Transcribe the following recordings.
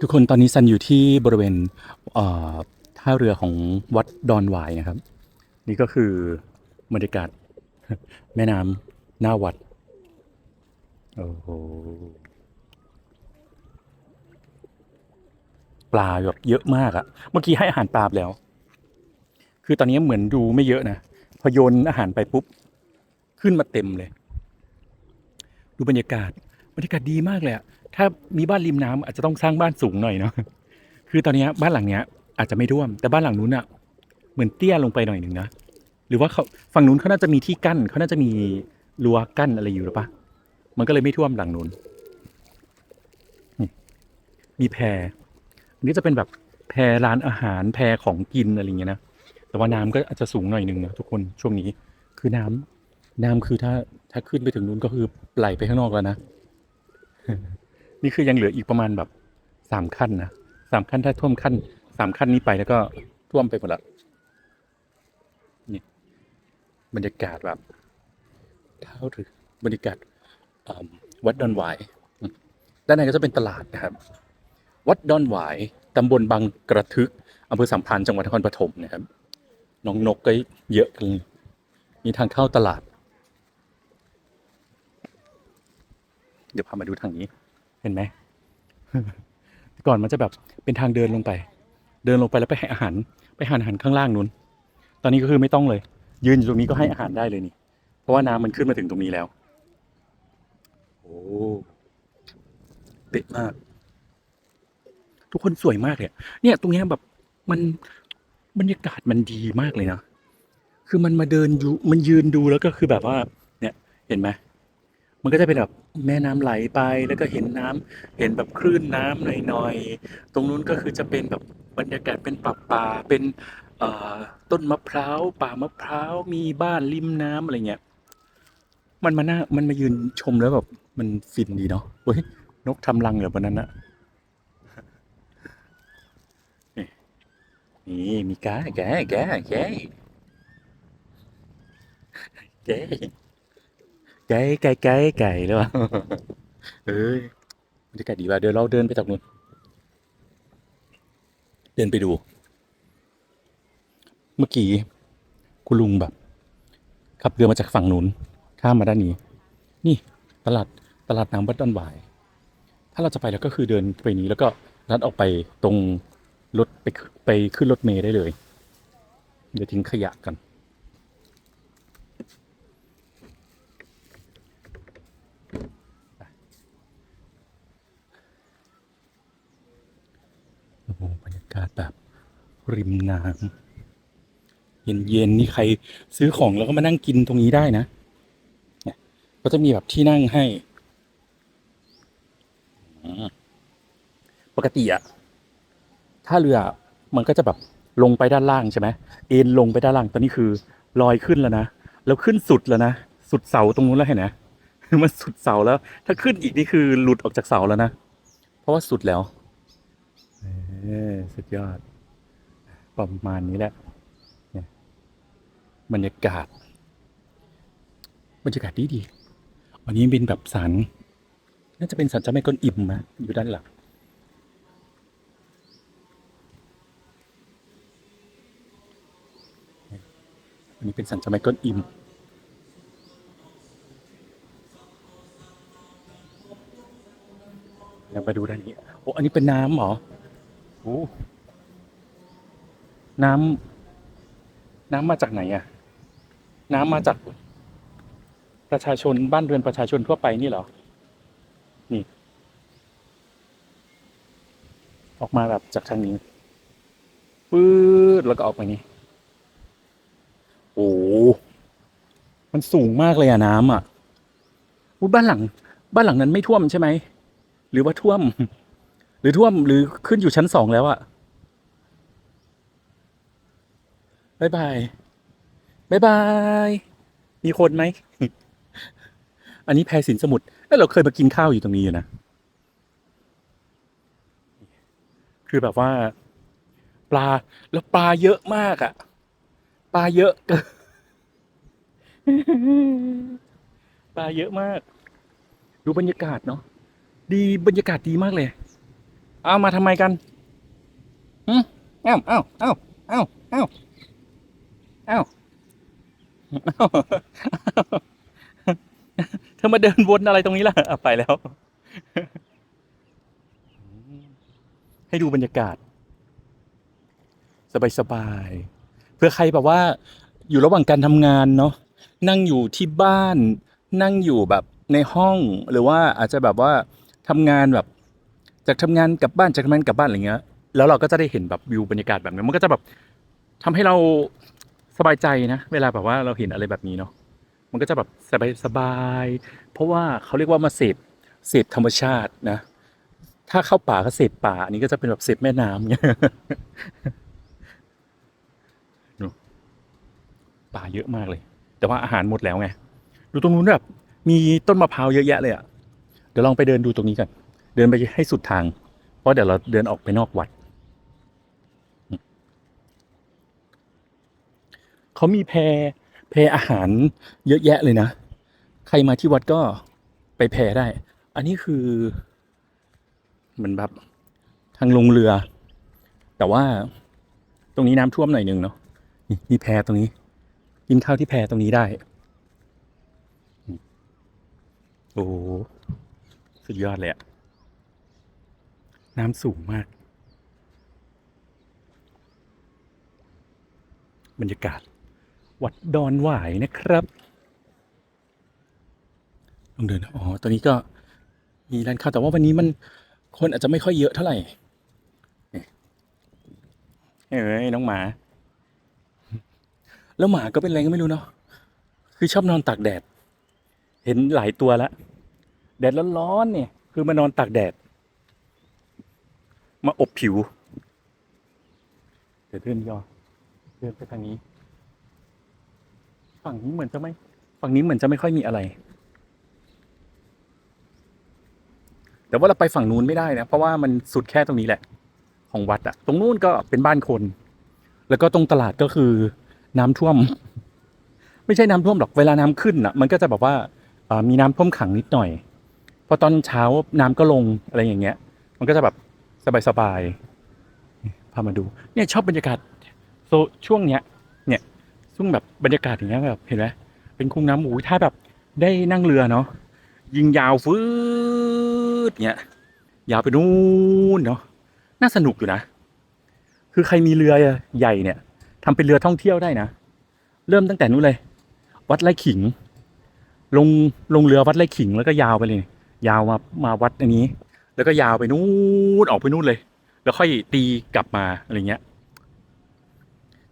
ทุกคนตอนนี้ซันอยู่ที่บริเวณเท่าเรือของวัดดอนหวายนะครับ นี่ก็คือบรรยากาศแม่น้ำหน้าวัด โอ้โห ปลาแบบเยอะมากอะเมื่อกี้ให้อาหารปลาแล้ว คือตอนนี้เหมือนดูไม่เยอะนะ พอโยนอาหารไปปุ๊บ ขึ้นมาเต็มเลย ดูบรรยากาศ บรรยากาศดีมากเลยอะ ถ้ามีบ้านริมน้ำอาจจะต้องสร้างบ้านสูงหน่อยเนาะคือตอนนี้บ้านหลังเนี้ยอาจจะไม่ท่วม แต่บ้านหลังนู้นอะเหมือนเตี้ยลงไปหน่อยหนึ่งนะหรือว่าเขาฝั่งนู้นเขาน่าจะมีที่กั้นเขาน่าจะมีรั้วกั้นอะไรอยู่หรือปะมันก็เลยไม่ท่วมหลังนู้นมีแพอันนี้จะเป็นแบบแพรร้านอาหารแพรของกินอะไรอย่างเงี้ยนะแต่ว่าน้ำก็อาจจะสูงหน่อยหนึ่งนะทุกคนช่วงนี้ คือน้ำน้ำคือถ้าถ้าขึ้นไปถึงนู้นก็คือไหลไปข้างนอกแล้วนะ นี่คือยังเหลืออีกประมาณแบบสามขั้นนะสามขั้นถ้าท่วมขั้นสามขั้นนี้ไปแล้วก็ท่วมไปหมดละนี่บรรยากาศแบบเท่าหรือบรรยากาศวัดดอนหวายด้านในก็จะเป็นตลาดนะครับ วัดดอนหวายตำบลบางกระทึกอำเภอสัมพันธ์จังหวัดนครปฐมนะครับน้องนกก็เยอะกันมีทางเข้าตลาด เดี๋ยวพามาดูทางนี้ ห็นไหมก่อนมันจะแบบเป็นทางเดินลงไป เดินลงไปแล้วไปให้อาหาร ไปหาอาหารข้างล่างนู้น ตอนนี้ก็คือไม่ต้องเลย ยืนอยู่ตรงนี้ก็ให้อาหารได้เลยนี่ เพราะว่าน้ำมันขึ้นมาถึงตรงนี้แล้ว โอ้เด็ดมาก ทุกคนสวยมากเลยเนี่ย ตรงเนี้ยแบบมันบรรยากาศมันดีมากเลยนะ คือมันมาเดินอยู่มันยืนดูแล้วก็คือแบบว่า เนี่ย เห็นไหม มันก็จะเป็นแบบแม่น้ำไหลไปแล้วก็เห็นน้ำเห็นแบบคลื่นน้ำหน่อยๆ ตรงนู้นก็คือจะเป็นแบบบรรยากาศเป็นป่าป่าเป็นต้นมะพร้าวป่ามะพร้าวมีบ้านริมน้ำอะไรเงี้ย มันมาหน้ามันมายืนชมแล้วแบบมันฟินดีเนาะเฮ้ยนกทำรังเหรอวันนั้นนะนี่นี่มีกาแกแกแกแก ไก่ไก่ไก่ไก่หรือเปล่าเอ้ยบรรยากาศดีว่ะเดี๋ยวเราเดินไปจากนู้นเดินไปดู เมื่อกี้คุณลุงแบบ ขับเรือมาจากฝั่งนู้นข้ามมาด้านนี้ นี่ตลาดตลาดน้ำวัดดอนหวาย ถ้าเราจะไปแล้วก็คือเดินไปนี้แล้วก็ลัดออกไปตรงรถไปขึ้นไปขึ้นรถเมล์ได้เลย เดี๋ยวทิ้งขยะกัน โอ้โหบรรยากาศแบบริมน้ำเย็นๆนี่ใครซื้อของแล้วก็มานั่งกินตรงนี้ได้นะเนี่ยก็จะมีแบบที่นั่งให้ปกติอะถ้าเรือมันก็จะแบบลงไปด้านล่างใช่ไหมเอ็นลงไปด้านล่างตอนนี้คือลอยขึ้นแล้วนะแล้วขึ้นสุดแล้วนะสุดเสาตรงนู้นแล้วเห็นไหมมันสุดเสาแล้ว ถ้าขึ้นอีกนี่คือหลุดออกจากเสาแล้วนะ เพราะว่าสุดแล้ว สุดยอด ประมาณนี้แหละเนี่ยบรรยากาศ บรรยากาศดีดีๆอันนี้เป็นแบบสัน น่าจะเป็นสันเจ้าแม่ก้นอิ่มนะอยู่ด้านหลังอันนี้เป็นสันเจ้าแม่ก้นอิ่มเรามาดูด้านนี้ โอ้ อันนี้เป็นน้ำเหรอ โอ้น้ำน้ำมาจากไหนอะน้ำมาจากประชาชนบ้านเรือนประชาชนทั่วไปนี่เหรอ นี่ ออกมาแบบจากทางนี้ปื๊ดแล้วก็ออกไปนี่โอ้มันสูงมากเลยอะน้ำอะบ้านหลัง บ้านหลังนั้นไม่ท่วมใช่ไหม หรือว่าท่วม หรือท่วมหรือขึ้นอยู่ชั้นสองแล้วอะบายบายบายบาย มีคนไหม อันนี้แพรสินสมุทรเอ้ยเราเคยมากินข้าวอยู่ตรงนี้อยู่นะ คือแบบว่า ปลาแล้วปลาเยอะมากอะปลาเยอะปลาเยอะมาก ดูบรรยากาศเนาะดีบรรยากาศดีมากเลย เอามาทำไมกันหืมเอ้าเอ้าเอ้าเอ้าเอ้าเอ้าเอ้าเธอมาเดินวนอะไรตรงนี้ล่ะอะไปแล้ว ให้ดูบรรยากาศ สบายๆเพื่อใครแบบว่า อยู่ระหว่างการทำงานเนาะนั่งอยู่ที่บ้าน นั่งอยู่แบบในห้องหรือว่าอาจจะแบบว่าทำงานแบบ จากทำงานกลับบ้านจากทำงานกลับบ้านอะไรเงี้ย แล้วเราก็จะได้เห็นแบบวิวบรรยากาศแบบนี้มันก็จะแบบทำให้เราสบายใจนะเวลาแบบว่าเราเห็นอะไรแบบนี้เนาะมันก็จะแบบสบายสบาย เพราะว่าเขาเรียกว่ามาเสพเสพธรรมชาตินะ ถ้าเข้าป่าก็เสพป่า อันนี้ก็จะเป็นแบบเสพแม่น้ำเงี้ยป่าเยอะมากเลย แต่ว่าอาหารหมดแล้วไง ดูตรงนู้นแบบมีต้นมะพร้าวเยอะแยะเลยอะ่ะ เดี๋ยวลองไปเดินดูตรงนี้กัน เดินไปให้สุดทาง เพราะเดี๋ยวเราเดินออกไปนอกวัด เขามีแพแพอาหารเยอะแยะเลยนะ ใครมาที่วัดก็ไปแพได้ อันนี้คือเหมือนแบบทางลงเรือ แต่ว่าตรงนี้น้ำท่วมหน่อยหนึ่งเนาะมีแพตรงนี้ กินข้าวที่แพตรงนี้ได้ โอ้สุดยอดเลยอะ น้ำสูงมาก บรรยากาศ วัดดอนหวายนะครับลองเดินอ๋อตอนนี้ก็มีร้านข้าแต่ว่าวันนี้มันคนอาจจะไม่ค่อยเยอะเท่าไหร่เอ้ยน้องหมา แล้วหมาก็เป็นอะไรก็ไม่รู้เนาะคือชอบนอนตากแดด เห็นหลายตัวแล้วแดดร้อนๆเนี่ย คือมานอนตากแดด มาอบผิว เดี๋ยวเดินย่อเดินไปทางนี้ ฝั่งนี้เหมือนจะไม่ฝั่งนี้เหมือนจะไม่ค่อยมีอะไร แต่ว่าเราไปฝั่งนู้นไม่ได้นะ เพราะว่ามันสุดแค่ตรงนี้แหละ ของวัดอะตรงนู้นก็เป็นบ้านคน แล้วก็ตรงตลาดก็คือน้ำท่วม ไม่ใช่น้ำท่วมหรอกเวลาน้ำขึ้นอะมันก็จะแบบว่าอ่ามีน้ำท่วมขังนิดหน่อยพอตอนเช้าน้ำก็ลงอะไรอย่างเงี้ย มันก็จะแบบ สบายๆพามาดู เนี่ยชอบบรรยากาศโซช่วงเนี้ย เนี่ยช่วงแบบบรรยากาศอย่างเงี้ยแบบเห็นไหมเป็นคุ้งน้ำหมูถ้าแบบได้นั่งเรือเนาะยิงยาวฟืดเงี้ยยาวไปนู่นเนาะน่าสนุกอยู่นะ คือใครมีเรือใหญ่เนี่ยทำเป็นเรือท่องเที่ยวได้นะ เริ่มตั้งแต่นู้นเลย วัดไร่ขิง ลงลงเรือวัดไร่ขิงแล้วก็ยาวไปเลย ยาวมามาวัดอันนี้ แล้วก็ยาวไปนู่นออกไปนู่นเลย แล้วค่อยตีกลับมาอะไรเงี้ย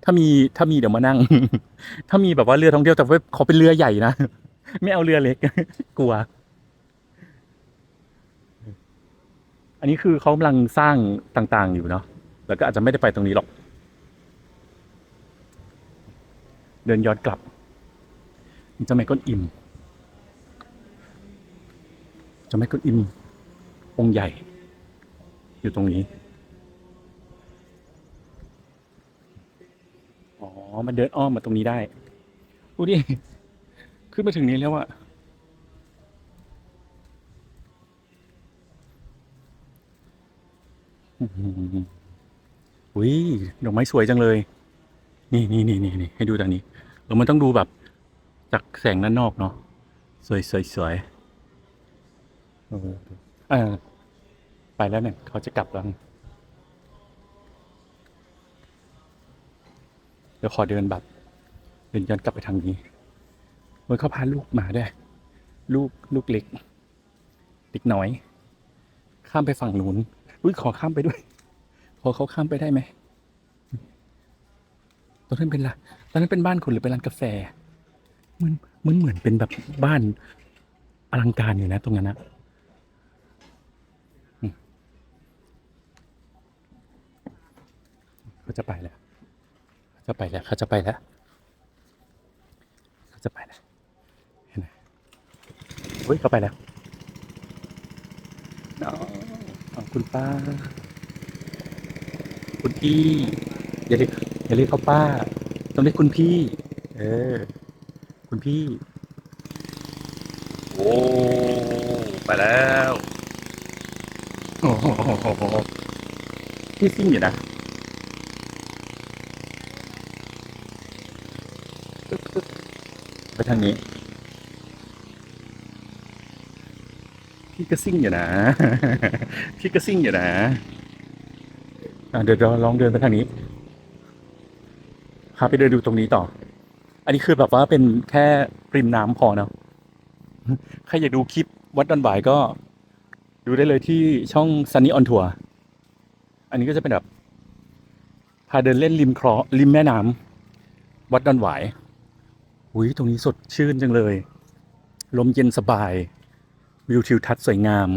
ถ้ามีถ้ามีเดี๋ยวมานั่ง ถ้ามีแบบว่าเรือท่องเที่ยวแต่ว่าขอเป็นเรือใหญ่นะไม่เอาเรือเล็ก กลัว อันนี้คือเขากำลังสร้างต่างๆอยู่เนาะแล้วก็อาจจะไม่ได้ไปตรงนี้หรอก เดินย้อนกลับจ้าแม่ก้นอิ่มจ้าแม่ก้นอิ่ม องค์ใหญ่ อยู่ตรงนี้ อ๋อ มันเดินอ้อมมาตรงนี้ได้ดูดิ ขึ้นมาถึงนี้แล้วอะอื้อหืออุ้ยดอกไม้สวยจังเลย นี่นี่นี่นี่นี่ให้ดูทางนี้เออมันต้องดูแบบ จากแสงด้านนอกเนาะสวยสวยสวยเออ เออไปแล้วเนี่ย เขาจะกลับแล้ว เดี๋ยวขอเดินแบบเดินย้อนกลับไปทางนี้เมื่อเขาพาลูกมาด้วย ลูกลูกเล็กเด็กน้อย ข้ามไปฝั่งนู้นอุ้ยขอข้ามไปด้วย ขอเขาข้ามไปได้ไหมตรงนั้นเป็นละตอนนั้นเป็นบ้านคนหรือเป็นร้านกาแฟ เหมันเหมันเหมือนเป็นแบบบ้านอลังการอยู่นะ ตรงนั้นนะอืมเขา จะไปแล้วเขาจะไปแล้วเขาจะไปแล้วเขาจะไปแล้วเห็นไหมเฮ้ยเขาไปแล้วน้องขอบคุณป้า คุณพี่อย่าเรียกอย่าเรียกเขาป้าต้องเรียกคุณพี่ เออ คุณพี่ โอ้ไปแล้วที่ซิ่งอยู่นะ ไปทางนี้ พี่ก็ซิ่งอยู่นะ พี่ก็ซิ่งอยู่นะเดี๋ยวเราลองเดินไปทางนี้พาไปเดินดูตรงนี้ต่อ อันนี้คือแบบว่าเป็นแค่ริมน้ำพอเนาะใครอยากดูคลิปวัดดอนหวายก็ ดูได้เลยที่ช่อง Sunny on Tour อันนี้ก็จะเป็นแบบพาเดินเล่นริมคลองริมแม่น้ำวัดดอนหวาย อุ้ยตรงนี้สดชื่นจังเลย ลมเย็นสบาย วิวทิวทัศน์สวยงาม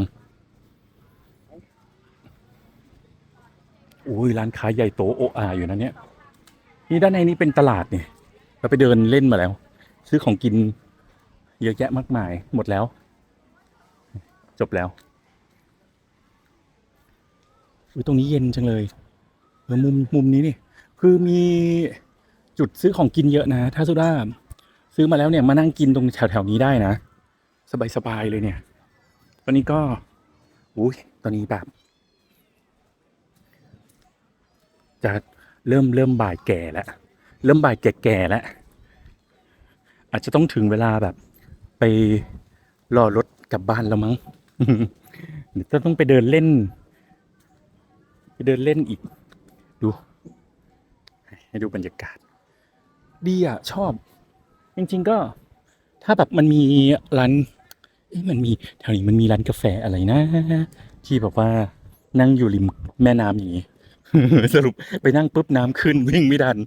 อุ้ยร้านค้าใหญ่โตโออาอยู่นะเนี่ย นี่ด้านในนี้เป็นตลาดเนี่ยเราไปเดินเล่นมาแล้ว ซื้อของกินเยอะแยะมากมายหมดแล้ว จบแล้วอุ้ยตรงนี้เย็นจังเลยเออมุมมุมนี้นี่ คือมีจุดซื้อของกินเยอะนะ ถ้าสุดา ซื้อมาแล้วเนี่ยมานั่งกินตรงแถวแถวๆนี้ได้นะ สบายๆเลยเนี่ย ตอนนี้ก็อุ้ยตอนนี้แบบ จะเริ่มเริ่มบ่ายแก่แล้ว เริ่มบ่ายแก่ๆแล้ว อาจจะต้องถึงเวลาแบบ ไปรอรถกลับบ้านแล้วมั้งเดี๋ยวจะต้องไปเดินเล่น ไปเดินเล่นอีก ดู ให้ดูบรรยากาศ ดีอะ ชอบ จริง ๆ ก็ถ้าแบบมันมีร้านมันมีแถวนี้มันมีร้านกาแฟอะไรนะ ที่แบบว่านั่งอยู่ริมแม่น้ำอย่างนี้สรุปไปนั่งปุ๊บน้ำขึ้นวิ่งไม่ดัน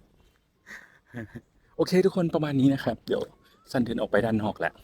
โอเคทุกคนประมาณนี้นะครับ เดี๋ยวสันเดินออกไปด้านนอกแล้ว